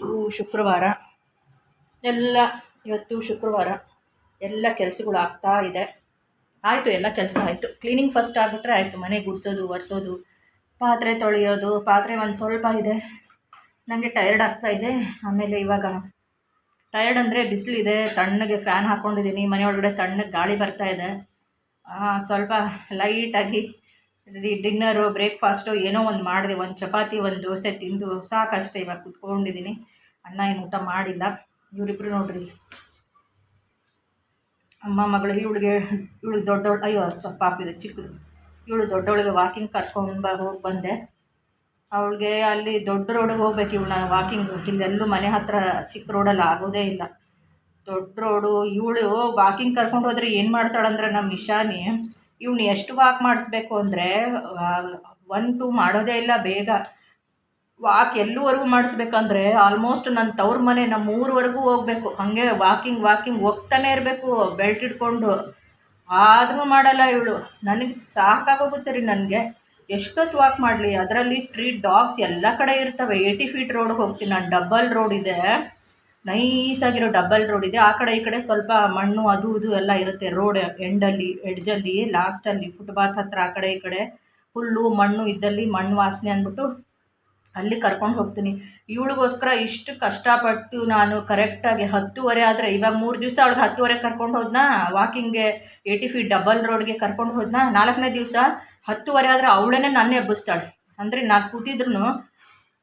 ಇವತ್ತು ಶುಕ್ರವಾರ. ಎಲ್ಲ ಇವತ್ತು ಶುಕ್ರವಾರ ಎಲ್ಲ ಕೆಲಸಗಳು ಆಗ್ತಾ ಇದೆ. ಆಯಿತು, ಎಲ್ಲ ಕೆಲಸ ಆಯಿತು. ಕ್ಲೀನಿಂಗ್ ಫಸ್ಟ್ ಆಗಿಬಿಟ್ರೆ ಆಯಿತು. ಮನೆ ಗುಡಿಸೋದು, ಒರೆಸೋದು, ಪಾತ್ರೆ ತೊಳೆಯೋದು, ಪಾತ್ರೆ ಒಂದು ಸ್ವಲ್ಪ ಇದೆ. ನನಗೆ ಟಯರ್ಡ್ ಆಗ್ತಾ ಇದೆ. ಆಮೇಲೆ ಇವಾಗ ಟಯರ್ಡ್ ಅಂದರೆ ಬಿಸಿಲಿದೆ ತಣ್ಣಗೆ ಫ್ಯಾನ್ ಹಾಕ್ಕೊಂಡಿದ್ದೀನಿ ಮನೆ ಒಳಗಡೆ ತಣ್ಣಗೆ ಗಾಳಿ ಬರ್ತಾ ಇದೆ. ಸ್ವಲ್ಪ ಲೈಟಾಗಿ ಡಿನ್ನರು ಬ್ರೇಕ್ಫಾಸ್ಟು ಏನೋ ಒಂದು ಮಾಡಿದೆ. ಒಂದು ಚಪಾತಿ, ಒಂದು ದೋಸೆ ತಿಂದು ಸಾಕಷ್ಟೇ ಇವಾಗ ಕುತ್ಕೊಂಡಿದ್ದೀನಿ. ಅಣ್ಣ ಏನು ಊಟ ಮಾಡಿಲ್ಲ? ಇವರಿಬ್ರು ನೋಡ್ರಿ. ಅಮ್ಮ, ಮಗಳು, ಇವಳಿಗೆ ಇವಳಿಗೆ ದೊಡ್ಡವಳು ಅಯ್ಯೋ, ಸ್ವಲ್ಪ ಪಾಪಿದೆ ಚಿಕ್ಕದು. ಇವಳು ದೊಡ್ಡವಳಿಗೆ ವಾಕಿಂಗ್ ಕರ್ಕೊಂಡು ಬ ಹೋಗಿ ಬಂದೆ. ಅವಳಿಗೆ ಅಲ್ಲಿ ದೊಡ್ಡ ರೋಡಿಗೆ ಹೋಗ್ಬೇಕು ಇವಳು ವಾಕಿಂಗ್ ಇಲ್ಲೆಲ್ಲೂ ಮನೆ ಹತ್ರ ಚಿಕ್ಕ ರೋಡಲ್ಲಿ ಆಗೋದೇ ಇಲ್ಲ. ದೊಡ್ಡ ರೋಡು ಇವಳು ವಾಕಿಂಗ್ ಕರ್ಕೊಂಡು ಹೋದ್ರೆ ಏನು ಮಾಡ್ತಾಳಂದ್ರೆ ನಮ್ಮ ಇಶಾನಿ, ಇವನು ಎಷ್ಟು ವಾಕ್ ಮಾಡಿಸ್ಬೇಕು ಅಂದರೆ ಒನ್ ಟು ಮಾಡೋದೇ ಇಲ್ಲ ಬೇಗ. ವಾಕ್ ಎಲ್ಲೂವರೆಗೂ ಮಾಡಿಸ್ಬೇಕಂದ್ರೆ ಆಲ್ಮೋಸ್ಟ್ ನನ್ನ ತವ್ರ ಮನೆ ನಮ್ಮ ಊರವರೆಗೂ ಹೋಗ್ಬೇಕು. ಹಾಗೆ ವಾಕಿಂಗ್ ವಾಕಿಂಗ್ ಹೋಗ್ತಾನೆ ಇರಬೇಕು ಬೆಲ್ಟ್ ಇಟ್ಕೊಂಡು. ಆದರೂ ಮಾಡಲ್ಲ ಇವಳು. ನನಗೆ ಸಾಕಾಗೋಗುತ್ತೆ ರೀ ನನಗೆ. ಎಷ್ಟೊತ್ತು ವಾಕ್ ಮಾಡಲಿ? ಅದರಲ್ಲಿ ಸ್ಟ್ರೀಟ್ ಡಾಗ್ಸ್ ಎಲ್ಲ ಕಡೆ ಇರ್ತವೆ. ಏಯ್ಟಿ ಫೀಟ್ ರೋಡ್ಗೆ ಹೋಗ್ತೀನಿ ನಾನು. ಡಬ್ಬಲ್ ರೋಡ್ ಇದೆ. ನೈಸಾಗಿರೋ ಡಬಲ್ ರೋಡ್ ಇದೆ. ಆ ಕಡೆ ಈ ಕಡೆ ಸ್ವಲ್ಪ ಮಣ್ಣು ಅದು ಇದು ಎಲ್ಲ ಇರುತ್ತೆ. ರೋಡ್ ಎಂಡಲ್ಲಿ ಎಡ್ಜಲ್ಲಿ ಲಾಸ್ಟಲ್ಲಿ ಫುಟ್ಪಾತ್ ಹತ್ರ ಆ ಕಡೆ ಈ ಕಡೆ. ಹುಲ್ಲು ಮಣ್ಣು ಇದ್ದಲ್ಲಿ ಮಣ್ಣು ವಾಸನೆ ಅಂದ್ಬಿಟ್ಟು ಅಲ್ಲಿ ಕರ್ಕೊಂಡು ಹೋಗ್ತೀನಿ. ಇವಳಿಗೋಸ್ಕರ ಇಷ್ಟು ಕಷ್ಟಪಟ್ಟು ನಾನು ಕರೆಕ್ಟಾಗಿ ಹತ್ತುವರೆ ಆದರೆ ಇವಾಗ ಮೂರು ದಿವಸ ಅವಳಿಗೆ ಹತ್ತುವರೆ ಕರ್ಕೊಂಡು ಹೋದ್ನ? ವಾಕಿಂಗ್ಗೆ ಏಯ್ಟಿ ಫೀಟ್ ಡಬಲ್ ರೋಡ್ಗೆ ಕರ್ಕೊಂಡು ಹೋದ್ನಾ? ನಾಲ್ಕನೇ ದಿವಸ ಹತ್ತುವರೆ ಆದರೆ ಅವಳೇ ನನ್ನ ಎಬ್ಬಿಸ್ತಾಳೆ. ಅಂದರೆ ನಾನು ಕೂತಿದ್ರು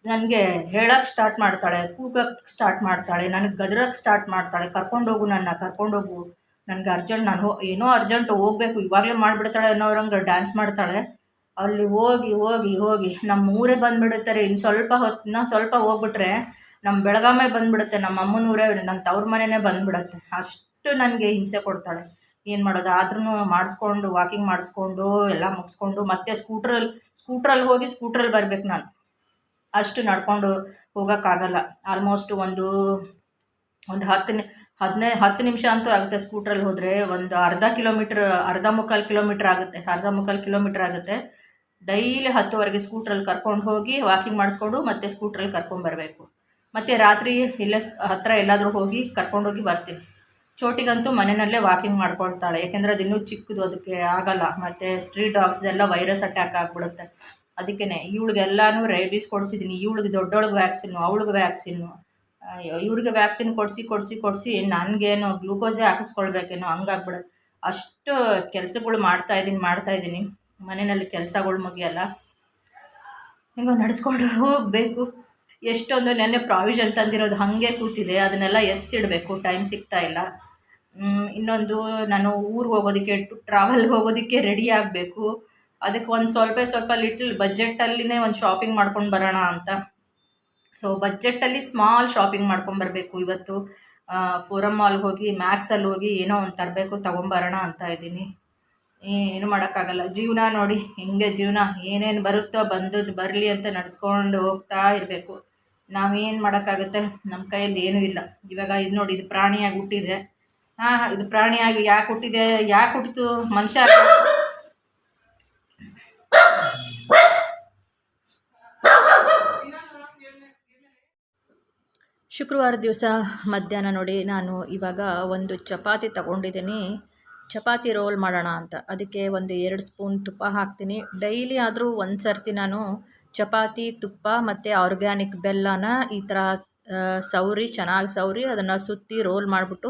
ನನಗೆ ಹೇಳಕ್ಕೆ ಸ್ಟಾರ್ಟ್ ಮಾಡ್ತಾಳೆ ಕೂಗಕ್ಕೆ ಸ್ಟಾರ್ಟ್ ಮಾಡ್ತಾಳೆ, ನನಗೆ ಗದರಕ್ಕೆ ಸ್ಟಾರ್ಟ್ ಮಾಡ್ತಾಳೆ. ಕರ್ಕೊಂಡೋಗು ನನ್ನ ಕರ್ಕೊಂಡೋಗು ನನಗೆ ಅರ್ಜೆಂಟ್ ನಾನು ಏನೋ ಅರ್ಜೆಂಟ್ ಹೋಗ್ಬೇಕು. ಇವಾಗಲೇ ಮಾಡಿಬಿಡ್ತಾಳೆ ಅನ್ನೋರಂಗೆ ಡ್ಯಾನ್ಸ್ ಮಾಡ್ತಾಳೆ. ಅಲ್ಲಿ ಹೋಗಿ ಹೋಗಿ ಹೋಗಿ. ನಮ್ಮ ಊರೇ ಬಂದುಬಿಡುತ್ತಾರೆ ಇನ್ನು ಸ್ವಲ್ಪ ಹೊತ್ತಿನ ಸ್ವಲ್ಪ ಹೋಗ್ಬಿಟ್ರೆ ನಮ್ಮ ಬೆಳಗಾಮೆ ಬಂದುಬಿಡುತ್ತೆ. ನಮ್ಮ ಅಮ್ಮನ ಊರೇ ನನ್ನ ತವ್ರ ಮನೆಯೇ ಬಂದುಬಿಡುತ್ತೆ. ಅಷ್ಟು ನನಗೆ ಹಿಂಸೆ ಕೊಡ್ತಾಳೆ. ಏನು ಮಾಡೋದು? ಆದ್ರೂ ಮಾಡಿಸ್ಕೊಂಡು ವಾಕಿಂಗ್ ಮಾಡಿಸ್ಕೊಂಡು, ಎಲ್ಲ ಮುಗಿಸ್ಕೊಂಡು, ಮತ್ತೆ ಸ್ಕೂಟ್ರಲ್ಲಿ ಸ್ಕೂಟ್ರಲ್ಲಿ ಹೋಗಿ ಸ್ಕೂಟ್ರಲ್ಲಿ ಬರ್ಬೇಕು ನಾನು. ಅಷ್ಟು ನಡ್ಕೊಂಡು ಹೋಗೋಕ್ಕಾಗಲ್ಲ. ಆಲ್ಮೋಸ್ಟ್ ಒಂದು ಒಂದು ಹತ್ತು ಹದಿನೈ, ಹತ್ತು ನಿಮಿಷ ಅಂತೂ ಆಗುತ್ತೆ ಸ್ಕೂಟ್ರಲ್ಲಿ ಹೋದರೆ. ಒಂದು ಅರ್ಧ ಕಿಲೋಮೀಟ್ರ್ ಅರ್ಧ ಮುಕ್ಕಾಲು ಕಿಲೋಮೀಟ್ರ್ ಆಗುತ್ತೆ. ಅರ್ಧ ಮುಕ್ಕಾಲು ಕಿಲೋಮೀಟ್ರ್ ಆಗುತ್ತೆ. ಡೈಲಿ ಹತ್ತುವರೆಗೆ ಸ್ಕೂಟ್ರಲ್ಲಿ ಕರ್ಕೊಂಡು ಹೋಗಿ ವಾಕಿಂಗ್ ಮಾಡಿಸ್ಕೊಂಡು ಮತ್ತೆ ಸ್ಕೂಟ್ರಲ್ಲಿ ಕರ್ಕೊಂಬರ್ಬೇಕು ಮತ್ತು ರಾತ್ರಿ ಇಲ್ಲೇ ಹತ್ತಿರ ಎಲ್ಲಾದರೂ ಹೋಗಿ ಕರ್ಕೊಂಡೋಗಿ ಬರ್ತೀನಿ. ಚೋಟಿಗಂತೂ ಮನೆಯಲ್ಲೇ ವಾಕಿಂಗ್ ಮಾಡ್ಕೊಳ್ತಾಳೆ. ಯಾಕೆಂದರೆ ಅದು ಇನ್ನೂ ಚಿಕ್ಕದು, ಅದಕ್ಕೆ ಆಗಲ್ಲ. ಮತ್ತು ಸ್ಟ್ರೀಟ್ ಡಾಗ್ಸ್ದೆಲ್ಲ ವೈರಸ್ ಅಟ್ಯಾಕ್ ಆಗಿಬಿಡುತ್ತೆ. ಅದಕ್ಕೇ ಇವಳಿಗೆಲ್ಲಾನು ರೇಬೀಸ್ ಕೊಡಿಸಿದ್ದೀನಿ ಇವಳಿಗೆ ದೊಡ್ಡೊಳಗೆ ವ್ಯಾಕ್ಸಿನ್ನು ಅವಳಿಗೆ ವ್ಯಾಕ್ಸಿನ್ನು ಇವ್ರಿಗೆ ವ್ಯಾಕ್ಸಿನ್ ಕೊಡಿಸಿ ಕೊಡಿಸಿ ಕೊಡಿಸಿ ನನಗೇನು ಗ್ಲೂಕೋಸೇ ಹಾಕಿಸ್ಕೊಳ್ಬೇಕೇನೋ ಹಂಗಾಗ್ಬಿಡುತ್ತೆ. ಅಷ್ಟು ಕೆಲಸಗಳು ಮಾಡ್ತಾಯಿದ್ದೀನಿ ಮಾಡ್ತಾಯಿದ್ದೀನಿ ಮನೆಯಲ್ಲಿ ಕೆಲಸಗಳು ಮುಗಿಯಲ್ಲ. ಹಿಂಗೆ ನಡೆಸ್ಕೊಂಡು ಹೋಗಬೇಕು. ಎಷ್ಟೊಂದು ನೆನ್ನೆ ಪ್ರಾವಿಷನ್ ತಂದಿರೋದು ಹಾಗೆ ಕೂತಿದೆ. ಅದನ್ನೆಲ್ಲ ಎತ್ತಿಡಬೇಕು. ಟೈಮ್ ಸಿಗ್ತಾ ಇಲ್ಲ. ಇನ್ನೊಂದು ನಾನು ಊರಿಗೆ ಹೋಗೋದಕ್ಕೆ ಟ್ರಾವೆಲ್ಗೆ ಹೋಗೋದಕ್ಕೆ ರೆಡಿ ಆಗಬೇಕು. ಅದಕ್ಕೆ ಒಂದು ಸ್ವಲ್ಪ ಸ್ವಲ್ಪ ಲಿಟ್ಲ್ ಬಜೆಟಲ್ಲಿನೇ ಒಂದು ಶಾಪಿಂಗ್ ಮಾಡ್ಕೊಂಡು ಬರೋಣ ಅಂತ. ಸೊ ಬಜೆಟಲ್ಲಿ ಸ್ಮಾಲ್ ಶಾಪಿಂಗ್ ಮಾಡ್ಕೊಂಬರ್ಬೇಕು ಇವತ್ತು. ಫೋರಮ್ ಮಾಲ್ಗೆ ಹೋಗಿ ಮ್ಯಾಕ್ಸಲ್ಲಿ ಹೋಗಿ ಏನೋ ಒಂದು ತರಬೇಕು ತೊಗೊಂಬರೋಣ ಅಂತ ಇದ್ದೀನಿ. ಏನು ಮಾಡೋಕ್ಕಾಗಲ್ಲ. ಜೀವನ ನೋಡಿ, ಹೆಂಗೆ ಜೀವನ, ಏನೇನು ಬರುತ್ತೋ ಬಂದದ್ದು ಬರಲಿ ಅಂತ ನಡೆಸ್ಕೊಂಡು ಹೋಗ್ತಾ ಇರಬೇಕು. ನಾವೇನು ಮಾಡೋಕ್ಕಾಗುತ್ತೆ? ನಮ್ಮ ಕೈಯಲ್ಲಿ ಏನೂ ಇಲ್ಲ. ಇವಾಗ ಇದು ನೋಡಿ, ಇದು ಪ್ರಾಣಿಯಾಗಿ ಹುಟ್ಟಿದೆ. ಹಾಂ ಇದು ಪ್ರಾಣಿಯಾಗಿ ಯಾಕೆ ಹುಟ್ಟಿದೆ? ಯಾಕೆ ಹುಟ್ಟಿತು? ಮನುಷ್ಯ ಶುಕ್ರವಾರ ದಿವಸ ಮಧ್ಯಾಹ್ನ ನೋಡಿ, ನಾನು ಇವಾಗ ಒಂದು ಚಪಾತಿ ತಗೊಂಡಿದ್ದೀನಿ. ಚಪಾತಿ ರೋಲ್ ಮಾಡೋಣ ಅಂತ. ಅದಕ್ಕೆ ಒಂದು ಎರಡು ಸ್ಪೂನ್ ತುಪ್ಪ ಹಾಕ್ತೀನಿ. ಡೈಲಿ ಆದರೂ ಒಂದು ಸರ್ತಿ ನಾನು ಚಪಾತಿ, ತುಪ್ಪ ಮತ್ತು ಆರ್ಗ್ಯಾನಿಕ್ ಬೆಲ್ಲನ ಈ ಥರ ಸೌರಿ, ಚೆನ್ನಾಗಿ ಸೌರಿ ಅದನ್ನು ಸುತ್ತಿ ರೋಲ್ ಮಾಡಿಬಿಟ್ಟು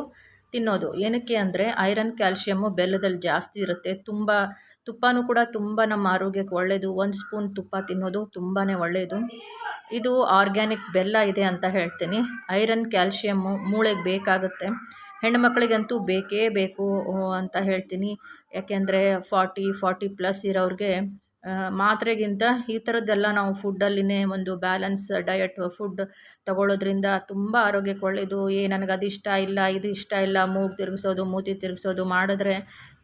ತಿನ್ನೋದು. ಏನಕ್ಕೆ ಅಂದರೆ ಐರನ್ ಕ್ಯಾಲ್ಶಿಯಮ್ಮು ಬೆಲ್ಲದಲ್ಲಿ ಜಾಸ್ತಿ ಇರುತ್ತೆ. ತುಂಬ, ತುಪ್ಪನೂ ಕೂಡ ತುಂಬ ನಮ್ಮ ಆರೋಗ್ಯಕ್ಕೆ ಒಳ್ಳೆಯದು ಒಂದು ಸ್ಪೂನ್ ತುಪ್ಪ ತಿನ್ನೋದು ತುಂಬಾ ಒಳ್ಳೆಯದು ಇದು ಆರ್ಗ್ಯಾನಿಕ್ ಬೆಲ್ಲ ಇದೆ ಅಂತ ಹೇಳ್ತೀನಿ. ಐರನ್ ಕ್ಯಾಲ್ಶಿಯಮ್ಮು ಮೂಳೆಗೆ ಬೇಕಾಗುತ್ತೆ. ಹೆಣ್ಣುಮಕ್ಳಿಗಂತೂ ಬೇಕೇ ಬೇಕು ಅಂತ ಹೇಳ್ತೀನಿ. ಯಾಕೆಂದರೆ ಫಾರ್ಟಿ ಫಾರ್ಟಿ ಪ್ಲಸ್ ಇರೋರಿಗೆ ಮಾತ್ರೆಗಿಂತ ಈ ಥರದ್ದೆಲ್ಲ ನಾವು ಫುಡ್ಡಲ್ಲಿನೇ ಒಂದು ಬ್ಯಾಲೆನ್ಸ್ ಡಯಟ್ ಫುಡ್ ತಗೊಳ್ಳೋದ್ರಿಂದ ತುಂಬ ಆರೋಗ್ಯಕ್ಕೆ ಒಳ್ಳೆಯದು ಏ ನನಗೆ ಅದು ಇಷ್ಟ ಇಲ್ಲ, ಇದು ಇಷ್ಟ ಇಲ್ಲ, ಮೂಗು ತಿರುಗಿಸೋದು, ಮೂತಿ ತಿರುಗಿಸೋದು ಮಾಡಿದ್ರೆ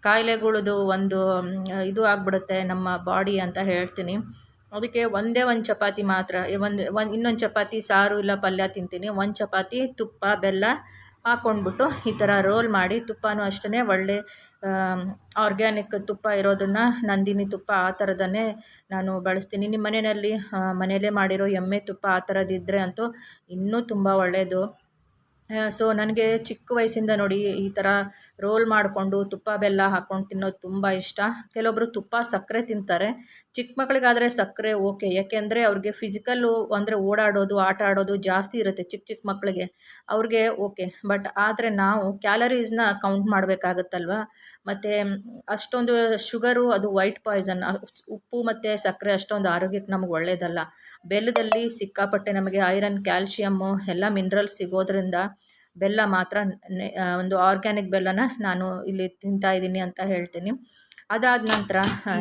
ಕಾಯಿಲೆಗಳದು ಒಂದು ಇದು ಆಗಿಬಿಡುತ್ತೆ ನಮ್ಮ ಬಾಡಿ ಅಂತ ಹೇಳ್ತೀನಿ. ಅದಕ್ಕೆ ಒಂದೇ ಒಂದು ಚಪಾತಿ ಮಾತ್ರ ಒಂದು ಒಂದು, ಇನ್ನೊಂದು ಚಪಾತಿ ಸಾರು ಇಲ್ಲ ಪಲ್ಯ ತಿಂತೀನಿ. ಒಂದು ಚಪಾತಿ ತುಪ್ಪ, ಬೆಲ್ಲ ಹಾಕ್ಕೊಂಡ್ಬಿಟ್ಟು ಈ ಥರ ರೋಲ್ ಮಾಡಿ ತುಪ್ಪನೂ ಅಷ್ಟೇ ಒಳ್ಳೆ ಆರ್ಗ್ಯಾನಿಕ್ ತುಪ್ಪ ಇರೋದನ್ನು ನಂದಿನಿ ತುಪ್ಪ ಆ ಥರದನ್ನೇ ನಾನು ಬಳಸ್ತೀನಿ. ನಿಮ್ಮ ಮನೆಯಲ್ಲಿ ಮನೆಯಲ್ಲೇ ಮಾಡಿರೋ ಎಮ್ಮೆ ತುಪ್ಪ ಆ ಥರದ್ದಿದ್ದರೆ ಅಂತೂ ಇನ್ನೂ ತುಂಬ ಒಳ್ಳೆಯದು ಸೊ ನನಗೆ ಚಿಕ್ಕ ವಯಸ್ಸಿಂದ ನೋಡಿ ಈ ಥರ ರೋಲ್ ಮಾಡಿಕೊಂಡು ತುಪ್ಪ ಬೆಲ್ಲ ಹಾಕ್ಕೊಂಡು ತಿನ್ನೋದು ತುಂಬ ಇಷ್ಟ. ಕೆಲವೊಬ್ಬರು ತುಪ್ಪ ಸಕ್ಕರೆ ತಿಂತಾರೆ. ಚಿಕ್ಕ ಮಕ್ಕಳಿಗಾದರೆ ಸಕ್ಕರೆ ಓಕೆ ಯಾಕೆಂದರೆ ಅವ್ರಿಗೆ ಫಿಸಿಕಲ್ಲು ಅಂದರೆ ಓಡಾಡೋದು, ಆಟ ಆಡೋದು ಜಾಸ್ತಿ ಇರುತ್ತೆ ಚಿಕ್ಕ ಚಿಕ್ಕ ಮಕ್ಕಳಿಗೆ ಅವ್ರಿಗೆ ಓಕೆ ಬಟ್ ಆದರೆ ನಾವು ಕ್ಯಾಲರೀಸ್ನ ಕೌಂಟ್ ಮಾಡಬೇಕಾಗತ್ತಲ್ವ? ಮತ್ತು ಅಷ್ಟೊಂದು ಶುಗರು ಅದು ವೈಟ್ ಪಾಯ್ಸನ್ ಉಪ್ಪು ಮತ್ತು ಸಕ್ಕರೆ ಅಷ್ಟೊಂದು ಆರೋಗ್ಯಕ್ಕೆ ನಮಗೆ ಒಳ್ಳೆಯದಲ್ಲ ಬೆಲ್ಲದಲ್ಲಿ ಸಿಕ್ಕಾಪಟ್ಟೆ ನಮಗೆ ಐರನ್ ಕ್ಯಾಲ್ಶಿಯಮ್ಮು ಎಲ್ಲ ಮಿನರಲ್ಸ್ ಸಿಗೋದ್ರಿಂದ ಬೆಲ್ಲ ಮಾತ್ರ ಒಂದು ಆರ್ಗ್ಯಾನಿಕ್ ಬೆಲ್ಲನ ನಾನು ಇಲ್ಲಿ ತಿಂತಾ ಇದ್ದೀನಿ ಅಂತ ಹೇಳ್ತೀನಿ. ಅದಾದ ನಂತರ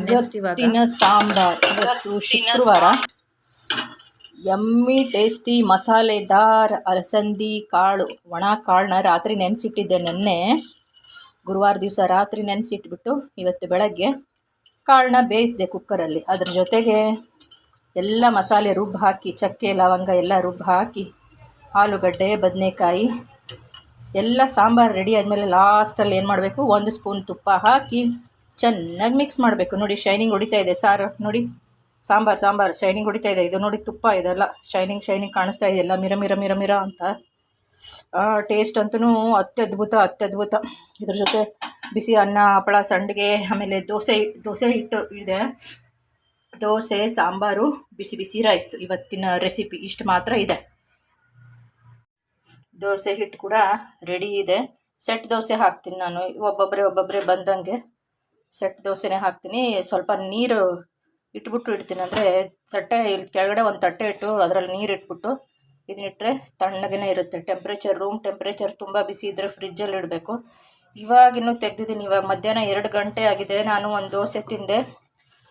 ನೆಕ್ಸ್ಟ್ ಇವಾಗ ಸಾಂಬಾರ್ ಇವತ್ತು ಯಮ್ಮಿ ಟೇಸ್ಟಿ ಮಸಾಲೆದಾರ್ ಅಲಸಂದಿ ಕಾಳು ಒಣ ಕಾಳನ್ನ ರಾತ್ರಿ ನೆನೆಸಿಟ್ಟಿದ್ದೆ ನೆನ್ನೆ. ಗುರುವಾರ ದಿವಸ ರಾತ್ರಿ ನೆನೆಸಿಟ್ಬಿಟ್ಟು ಇವತ್ತು ಬೆಳಗ್ಗೆ ಕಾಳನ್ನ ಬೇಯಿಸಿದೆ ಕುಕ್ಕರಲ್ಲಿ. ಅದ್ರ ಜೊತೆಗೆ ಎಲ್ಲ ಮಸಾಲೆ ರುಬ್ಬು ಹಾಕಿ ಚಕ್ಕೆ ಲವಂಗ ಎಲ್ಲ ರುಬ್ಬು ಹಾಕಿ ಆಲೂಗಡ್ಡೆ ಬದನೆಕಾಯಿ ಎಲ್ಲ ಸಾಂಬಾರು ರೆಡಿ ಆದಮೇಲೆ ಲಾಸ್ಟಲ್ಲಿ ಏನು ಮಾಡಬೇಕು? ಒಂದು ಸ್ಪೂನ್ ತುಪ್ಪ ಹಾಕಿ ಚೆನ್ನಾಗಿ ಮಿಕ್ಸ್ ಮಾಡಬೇಕು. ನೋಡಿ ಶೈನಿಂಗ್ ಹೊಡಿತಾ ಇದೆ ಸಾರು. ನೋಡಿ, ಸಾಂಬಾರು ಸಾಂಬಾರು ಶೈನಿಂಗ್ ಹೊಡಿತಾ ಇದೆ. ಇದು ನೋಡಿ ತುಪ್ಪ ಇದೆಲ್ಲ. ಶೈನಿಂಗ್ ಶೈನಿಂಗ್ ಕಾಣಿಸ್ತಾ ಇದೆಯಲ್ಲ ಮಿರ ಮಿರ ಮಿರ ಮಿರ ಅಂತ. ಟೇಸ್ಟ್ ಅಂತೂ ಅತ್ಯದ್ಭುತ ಅತ್ಯದ್ಭುತ. ಇದ್ರ ಜೊತೆ ಬಿಸಿ ಅನ್ನ, ಹಪ್ಪಳ, ಸಂಡಿಗೆ, ಆಮೇಲೆ ದೋಸೆ ದೋಸೆ ಹಿಟ್ಟು ಇದೆ. ದೋಸೆ, ಸಾಂಬಾರು, ಬಿಸಿ ಬಿಸಿ ರೈಸ್ ಇವತ್ತಿನ ರೆಸಿಪಿ ಇಷ್ಟು ಮಾತ್ರ ಇದೆ. ದೋಸೆ ಹಿಟ್ಟು ಕೂಡ ರೆಡಿ ಇದೆ. ಸೆಟ್ ದೋಸೆ ಹಾಕ್ತೀನಿ ನಾನು. ಒಬ್ಬೊಬ್ಬರೇ ಒಬ್ಬೊಬ್ಬರೇ ಬಂದಂಗೆ ಸೆಟ್ ದೋಸೆನೇ ಹಾಕ್ತೀನಿ. ಸ್ವಲ್ಪ ನೀರು ಇಟ್ಬಿಟ್ಟು ಇಡ್ತೀನಿ. ಅಂದರೆ ತಟ್ಟೆ ಇಲ್ಲಿ ಕೆಳಗಡೆ ಒಂದು ತಟ್ಟೆ ಇಟ್ಟು ಅದರಲ್ಲಿ ನೀರು ಇಟ್ಬಿಟ್ಟು ಇದನ್ನಿಟ್ಟರೆ ತಣ್ಣಗೇ ಇರುತ್ತೆ. ಟೆಂಪ್ರೇಚರ್ ರೂಮ್ ಟೆಂಪ್ರೇಚರ್ ತುಂಬ ಬಿಸಿ ಇದ್ದರೆ ಫ್ರಿಜ್ಜಲ್ಲಿ ಇಡಬೇಕು. ಇವಾಗಿನ್ನೂ ತೆಗ್ದಿದ್ದೀನಿ. ಇವಾಗ ಮಧ್ಯಾಹ್ನ ಎರಡು ಗಂಟೆ ಆಗಿದೆ. ನಾನು ಒಂದು ದೋಸೆ ತಿಂದೆ.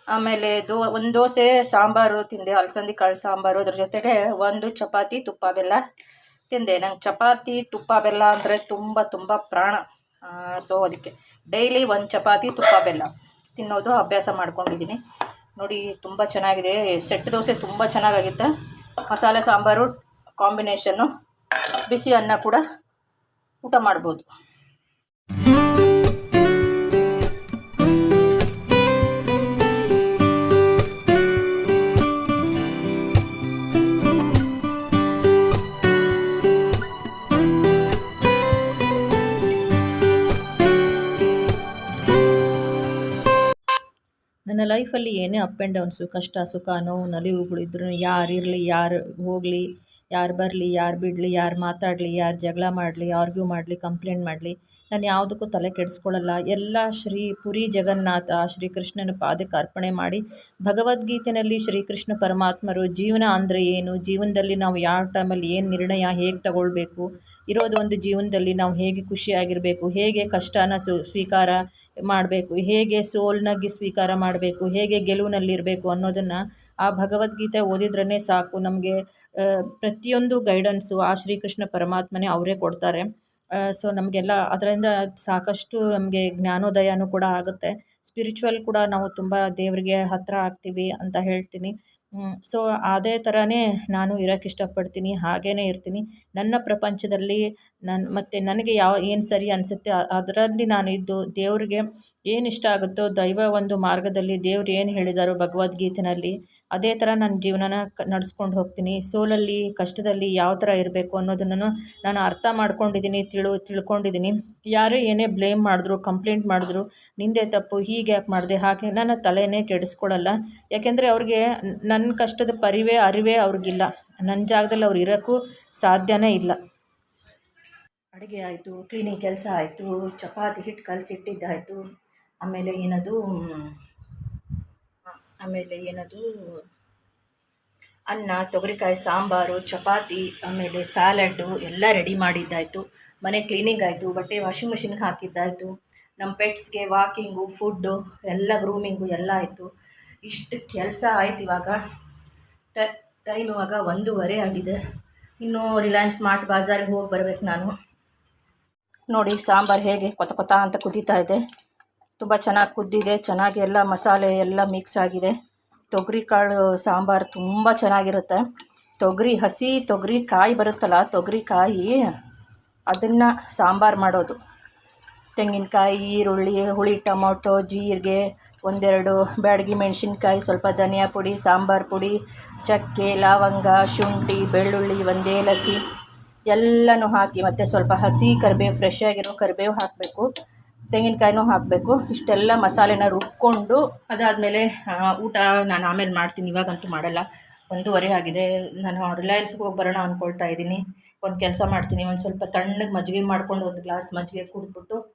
ಆಮೇಲೆ ದೋ, ಒಂದು ದೋಸೆ ಸಾಂಬಾರು ತಿಂದೆ. ಅಲಸಂದಿ ಕಾಳು ಸಾಂಬಾರು. ಅದ್ರ ಜೊತೆಗೆ ಒಂದು ಚಪಾತಿ ತುಪ್ಪ ಬೆಲ್ಲ ತಿಂದೆ. ನಂಗೆ ಚಪಾತಿ, ತುಪ್ಪ ಬೆಲ್ಲ ಅಂದರೆ ತುಂಬ ತುಂಬ ಪ್ರಾಣ. ಸೊ ಅದಕ್ಕೆ ಡೈಲಿ ಒಂದು ಚಪಾತಿ, ತುಪ್ಪ, ಬೆಲ್ಲ ತಿನ್ನೋದು ಅಭ್ಯಾಸ ಮಾಡ್ಕೊಂಡಿದ್ದೀನಿ ನೋಡಿ, ತುಂಬ ಚೆನ್ನಾಗಿದೆ. ಸೆಟ್ ದೋಸೆ ತುಂಬ ಚೆನ್ನಾಗಾಗಿತ್ತು? ಮಸಾಲೆ, ಸಾಂಬಾರು ಕಾಂಬಿನೇಷನ್ನು ಬಿಸಿ ಅನ್ನ ಕೂಡ ಊಟ ಮಾಡ್ಬೋದು. ಲೈಫಲ್ಲಿ ಏನೇ ಅಪ್ ಆ್ಯಂಡ್ ಡೌನ್ಸು ಕಷ್ಟ, ಸುಖ, ನೋವು ನಲಿವುಗಳು ಇದ್ರೂ ಯಾರು ಇರಲಿ, ಯಾರು ಹೋಗಲಿ, ಯಾರು ಬರಲಿ, ಯಾರು ಬಿಡಲಿ, ಯಾರು ಮಾತಾಡಲಿ, ಯಾರು ಜಗಳ ಮಾಡಲಿ ಆರ್ಗ್ಯೂ ಮಾಡಲಿ ಕಂಪ್ಲೇಂಟ್ ಮಾಡಲಿ, ನಾನು ಯಾವುದಕ್ಕೂ ತಲೆ ಕೆಡಿಸ್ಕೊಳ್ಳಲ್ಲ. ಎಲ್ಲ ಶ್ರೀ ಪುರಿ ಜಗನ್ನಾಥ ಶ್ರೀಕೃಷ್ಣನ ಪಾದಕ್ಕೆ ಅರ್ಪಣೆ ಮಾಡಿ ಭಗವದ್ಗೀತೆಯಲ್ಲಿ ಶ್ರೀಕೃಷ್ಣ ಪರಮಾತ್ಮರು ಜೀವನ ಅಂದರೆ ಏನು, ಜೀವನದಲ್ಲಿ ನಾವು ಯಾವ ಟೈಮಲ್ಲಿ ಏನು ನಿರ್ಣಯ ಹೇಗೆ ತಗೊಳ್ಬೇಕು ಇರೋದು ಒಂದು ಜೀವನದಲ್ಲಿ ನಾವು ಹೇಗೆ ಖುಷಿಯಾಗಿರಬೇಕು, ಹೇಗೆ ಕಷ್ಟನ ಸು, ಸ್ವೀಕಾರ ಮಾಡಬೇಕು, ಹೇಗೆ ಸೋಲ್ನಾಗಿ ಸ್ವೀಕಾರ ಮಾಡಬೇಕು, ಹೇಗೆ ಗೆಲುವಿನಲ್ಲಿರಬೇಕು ಅನ್ನೋದನ್ನು ಆ ಭಗವದ್ಗೀತೆ ಓದಿದ್ರೇ ಸಾಕು. ನಮಗೆ ಪ್ರತಿಯೊಂದು ಗೈಡೆನ್ಸು ಆ ಶ್ರೀಕೃಷ್ಣ ಪರಮಾತ್ಮನೇ ಅವರೇ ಕೊಡ್ತಾರೆ. ಸೊ ನಮಗೆಲ್ಲ ಅದರಿಂದ ಸಾಕಷ್ಟು ನಮಗೆ ಜ್ಞಾನೋದಯನೂ ಕೂಡ ಆಗುತ್ತೆ. ಸ್ಪಿರಿಚುವಲ್ ಕೂಡ ನಾವು ತುಂಬ ದೇವರಿಗೆ ಹತ್ತಿರ ಆಗ್ತೀವಿ ಅಂತ ಹೇಳ್ತೀನಿ. ಸೊ ಅದೇ ಥರನೇ ನಾನು ಇರೋಕ್ಕೆ ಇಷ್ಟಪಡ್ತೀನಿ ಹಾಗೇ ಇರ್ತೀನಿ. ನನ್ನ ಪ್ರಪಂಚದಲ್ಲಿ ನನ್ನ ಮತ್ತು ನನಗೆ ಯಾವ, ಏನು ಸರಿ ಅನಿಸುತ್ತೆ ಅದರಲ್ಲಿ ನಾನು ಇದ್ದು ದೇವರಿಗೆ ಏನು ಇಷ್ಟ ಆಗುತ್ತೋ ದೈವ ಒಂದು ಮಾರ್ಗದಲ್ಲಿ ದೇವ್ರು ಏನು ಹೇಳಿದಾರೋ ಭಗವದ್ಗೀತೆಯಲ್ಲಿ ಅದೇ ಥರ ನನ್ನ ಜೀವನನ ನಡ್ಸ್ಕೊಂಡು ಹೋಗ್ತೀನಿ. ಸೋಲಲ್ಲಿ, ಕಷ್ಟದಲ್ಲಿ ಯಾವ ಥರ ಇರಬೇಕು ಅನ್ನೋದನ್ನು ನಾನು ಅರ್ಥ ಮಾಡ್ಕೊಂಡಿದ್ದೀನಿ ತಿಳು ತಿಳ್ಕೊಂಡಿದ್ದೀನಿ ಯಾರೇ ಏನೇ ಬ್ಲೇಮ್ ಮಾಡಿದ್ರು, ಕಂಪ್ಲೇಂಟ್ ಮಾಡಿದ್ರು, ನಿಂದೆ ತಪ್ಪು, ಹೀಗೆ ಯಾಕೆ ಮಾಡಿದೆ, ಹಾಗೆ ನನ್ನ ತಲೆನೇ ಕೆಡಿಸ್ಕೊಳ್ಳಲ್ಲ ಯಾಕೆಂದರೆ ಅವ್ರಿಗೆ ನನ್ನ ಕಷ್ಟದ ಪರಿವೇ, ಅರಿವೇ ಅವ್ರಿಗಿಲ್ಲ. ನನ್ನ ಜಾಗದಲ್ಲಿ ಅವ್ರು ಇರೋಕ್ಕೂ ಸಾಧ್ಯನೇ ಇಲ್ಲ. ಅಡುಗೆ ಆಯಿತು ಕ್ಲೀನಿಂಗ್ ಕೆಲಸ ಆಯಿತು, ಚಪಾತಿ ಹಿಟ್ಟು ಕಲಸಿಟ್ಟಿದ್ದಾಯಿತು. ಆಮೇಲೆ ಏನದು ಆಮೇಲೆ ಏನದು, ಅನ್ನ, ತೊಗರಿಕಾಯಿ, ಸಾಂಬಾರು, ಚಪಾತಿ, ಆಮೇಲೆ ಸ್ಯಾಲಡ್ಡು ಎಲ್ಲ ರೆಡಿ ಮಾಡಿದ್ದಾಯಿತು. ಮನೆ ಕ್ಲೀನಿಂಗ್ ಆಯಿತು, ಬಟ್ಟೆ ವಾಷಿಂಗ್ ಮಷಿನ್ಗೆ ಹಾಕಿದ್ದಾಯಿತು. ನಮ್ಮ ಪೆಟ್ಸ್ಗೆ ವಾಕಿಂಗು ಫುಡ್ಡು ಎಲ್ಲ ಗ್ರೂಮಿಂಗು ಎಲ್ಲ ಆಯಿತು. ಇಷ್ಟು ಕೆಲಸ ಆಯ್ತು ಇವಾಗ. ಟೈಮ್ ಇವಾಗ ಒಂದೂವರೆ ಆಗಿದೆ. ಇನ್ನೂ ರಿಲಯನ್ಸ್ ಸ್ಮಾರ್ಟ್ ಬಾಜಾರಿಗೆ ಹೋಗಿ ಬರ್ಬೇಕು ನಾನು. ನೋಡಿ, ಸಾಂಬಾರು ಹೇಗೆ ಕೊತ ಕೊತ ಅಂತ ಕುದೀತಾ ಇದೆ. ತುಂಬ ಚೆನ್ನಾಗಿ ಕುದ್ದಿದೆ, ಚೆನ್ನಾಗಿ ಎಲ್ಲ ಮಸಾಲೆ ಎಲ್ಲ ಮಿಕ್ಸ್ ಆಗಿದೆ. ತೊಗರಿ ಕಾಳು ಸಾಂಬಾರು ತುಂಬ ಚೆನ್ನಾಗಿರುತ್ತೆ. ತೊಗರಿ, ಹಸಿ ತೊಗರಿ ಕಾಯಿ ಬರುತ್ತಲ್ಲ, ತೊಗರಿ ಕಾಯಿ, ಅದನ್ನು ಸಾಂಬಾರು ಮಾಡೋದು. ತೆಂಗಿನಕಾಯಿ, ಈರುಳ್ಳಿ, ಹುಳಿ, ಟೊಮೊಟೊ, ಜೀರಿಗೆ, ಒಂದೆರಡು ಬ್ಯಾಡಗಿ ಮೆಣಸಿನ್ಕಾಯಿ, ಸ್ವಲ್ಪ ಧನಿಯಾ ಪುಡಿ, ಸಾಂಬಾರು ಪುಡಿ, ಚಕ್ಕೆ, ಲವಂಗ, ಶುಂಠಿ, ಬೆಳ್ಳುಳ್ಳಿ, ಒಂದು ಏಲಕ್ಕಿ ಎಲ್ಲನೂ ಹಾಕಿ ಮತ್ತು ಸ್ವಲ್ಪ ಹಸಿ ಕರಿಬೇವು ಫ್ರೆಶ್ ಆಗಿರೋ ಕರಿಬೇವು ಹಾಕಬೇಕು. ತೆಂಗಿನಕಾಯಿನೂ ಹಾಕಬೇಕು. ಇಷ್ಟೆಲ್ಲ ಮಸಾಲೆನ ರುಬ್ಕೊಂಡು ಅದಾದಮೇಲೆ ಊಟ ನಾನು ಆಮೇಲೆ ಮಾಡ್ತೀನಿ. ಇವಾಗಂತೂ ಮಾಡಲ್ಲ. ಒಂದೂವರೆ ಆಗಿದೆ. ನಾನು ರಿಲಯನ್ಸ್ಗೆ ಹೋಗಿ ಬರೋಣ ಅಂದ್ಕೊಳ್ತಾ ಇದ್ದೀನಿ. ಒಂದು ಕೆಲಸ ಮಾಡ್ತೀನಿ. ಒಂದು ಸ್ವಲ್ಪ ತಣ್ಣಗೆ ಮಜ್ಜಿಗೆ ಮಾಡ್ಕೊಂಡು ಒಂದು ಗ್ಲಾಸ್ ಮಜ್ಜಿಗೆ ಕುಡಿದ್ಬಿಟ್ಟು